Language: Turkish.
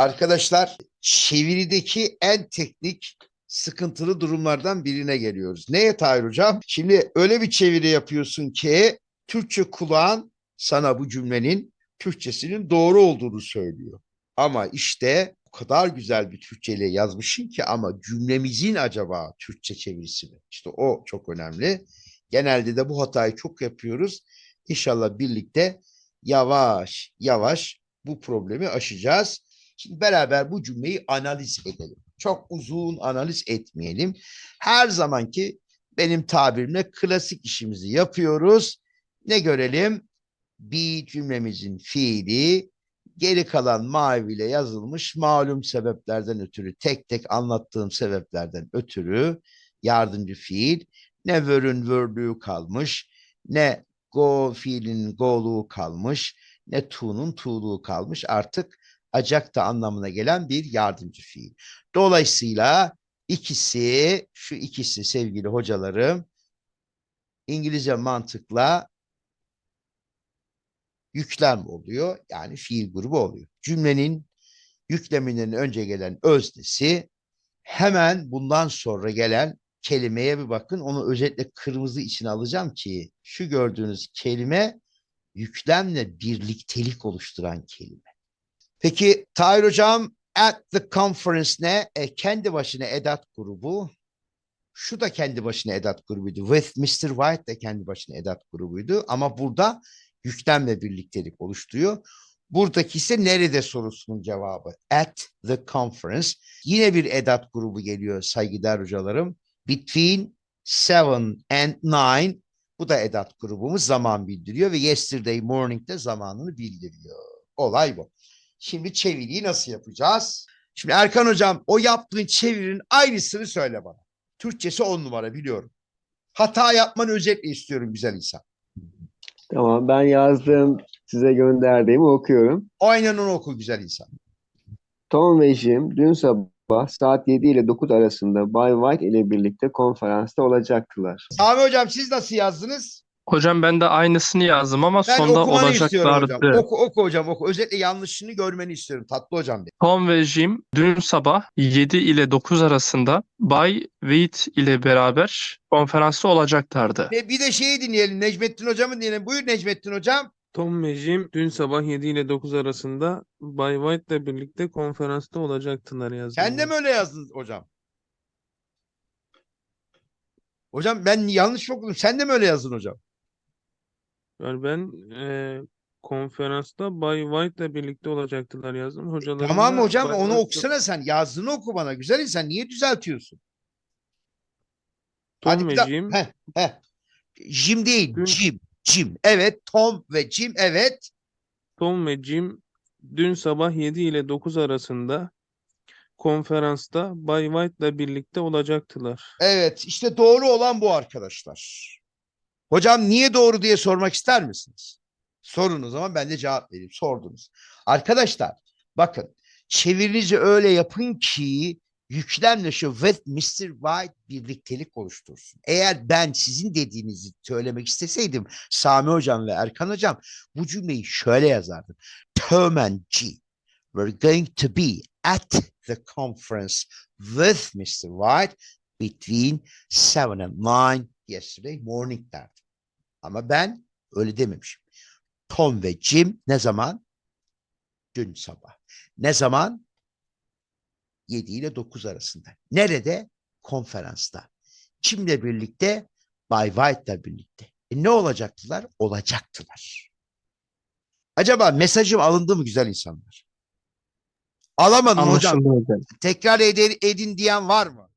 Arkadaşlar çevirideki en teknik sıkıntılı durumlardan birine geliyoruz. Neye Tahir Hocam? Şimdi öyle bir çeviri yapıyorsun ki Türkçe kulağın sana bu cümlenin Türkçesinin doğru olduğunu söylüyor. Ama işte o kadar güzel bir Türkçeyle yazmışsın ki ama cümlemizin acaba Türkçe çevirisi mi? İşte o çok önemli. Genelde de bu hatayı çok yapıyoruz. İnşallah birlikte yavaş yavaş bu problemi aşacağız. Şimdi beraber bu cümleyi analiz edelim. Çok uzun analiz etmeyelim. Her zamanki benim tabirimle klasik işimizi yapıyoruz. Ne görelim? Bir cümlemizin fiili geri kalan maviyle yazılmış malum sebeplerden ötürü tek tek anlattığım sebeplerden ötürü yardımcı fiil ne wöre'ün wöre'lüğü kalmış ne go fiilinin go'luğu kalmış ne to'nun to'luğu kalmış artık acakta anlamına gelen bir yardımcı fiil. Dolayısıyla ikisi şu ikisi sevgili hocalarım İngilizce mantıkla yüklem oluyor. Yani fiil grubu oluyor. Cümlenin yükleminden önce gelen öznesi hemen bundan sonra gelen kelimeye bir bakın. Onu özellikle kırmızı içine alacağım ki şu gördüğünüz kelime yüklemle birliktelik oluşturan kelime. Peki Tahir Hocam at the conference ne? E, kendi başına edat grubu. Şu da kendi başına edat grubuydu. With Mr. White de kendi başına edat grubuydu. Ama burada yüklemle birliktelik oluşturuyor. Buradaki ise nerede sorusunun cevabı. At the conference. Yine bir edat grubu geliyor saygıdeğer hocalarım. Between seven and nine. Bu da edat grubumuz zaman bildiriyor ve yesterday morning'de zamanını bildiriyor. Olay bu. Şimdi çeviriyi nasıl yapacağız? Şimdi Erkan hocam o yaptığın çevirinin aynısını söyle bana. Türkçesi on numara biliyorum. Hata yapmanı özetle istiyorum güzel insan. Tamam ben yazdığım size gönderdiğimi okuyorum. Aynen onu oku güzel insan. Tom ve Jim dün sabah saat 7 ile 9 arasında Bay White ile birlikte konferansta olacaktılar. Sami hocam siz nasıl yazdınız? Hocam ben de aynısını yazdım ama Ben sonda okumanı istiyorum hocam. olacaklardı. Oku, oku hocam oku. Özetle yanlışını görmeni istiyorum tatlı hocam benim. Tom ve Jim dün sabah 7 ile 9 arasında Bay Wade ile beraber konferansta olacaklardı. Ve bir de şeyi dinleyelim. Necmettin hocamı dinleyelim. Buyur Necmettin hocam. Tom ve Jim dün sabah 7 ile 9 arasında Bay White ile birlikte konferansta olacaktılar yazdım. Sen de mi öyle yazdın hocam? Hocam ben yanlış okudum? Sen de mi öyle yazdın hocam? Yani ben e, konferansta Bay White ile birlikte olacaktılar yazdım. Hocalarım Tamam da hocam Bay onu White- okusana sen. Yazdığını oku bana. Güzel insan. Niye düzeltiyorsun? Tom Hadi ve Jim Heh, heh. Jim değil. Dün- Jim. Jim. Evet. Tom ve Jim. Evet. Tom ve Jim dün sabah 7 ile 9 arasında konferansta Bay White ile birlikte olacaktılar. Evet. işte doğru olan bu arkadaşlar. Hocam niye doğru diye sormak ister misiniz? Sorun o zaman ben de cevap vereyim. Sordunuz. Arkadaşlar bakın çevirinizi öyle yapın ki yüklemle şu with Mr. White birliktelik oluştursun. Eğer ben sizin dediğinizi söylemek isteseydim Sami Hocam ve Erkan Hocam bu cümleyi şöyle yazardım. Tom and G were going to be at the conference with Mr. White between 7 and 9 yesterday morning derdim. Ama ben öyle dememişim. Tom ve Jim ne zaman? Dün sabah. Ne zaman? 7 ile 9 arasında. Nerede? Konferansta. Kimle birlikte? Bay White'la birlikte. E ne olacaktılar? Olacaktılar. Acaba mesajım alındı mı güzel insanlar? Alamadım hocam. Anlaşıldı hocam. Tekrar ede- edin diyen var mı?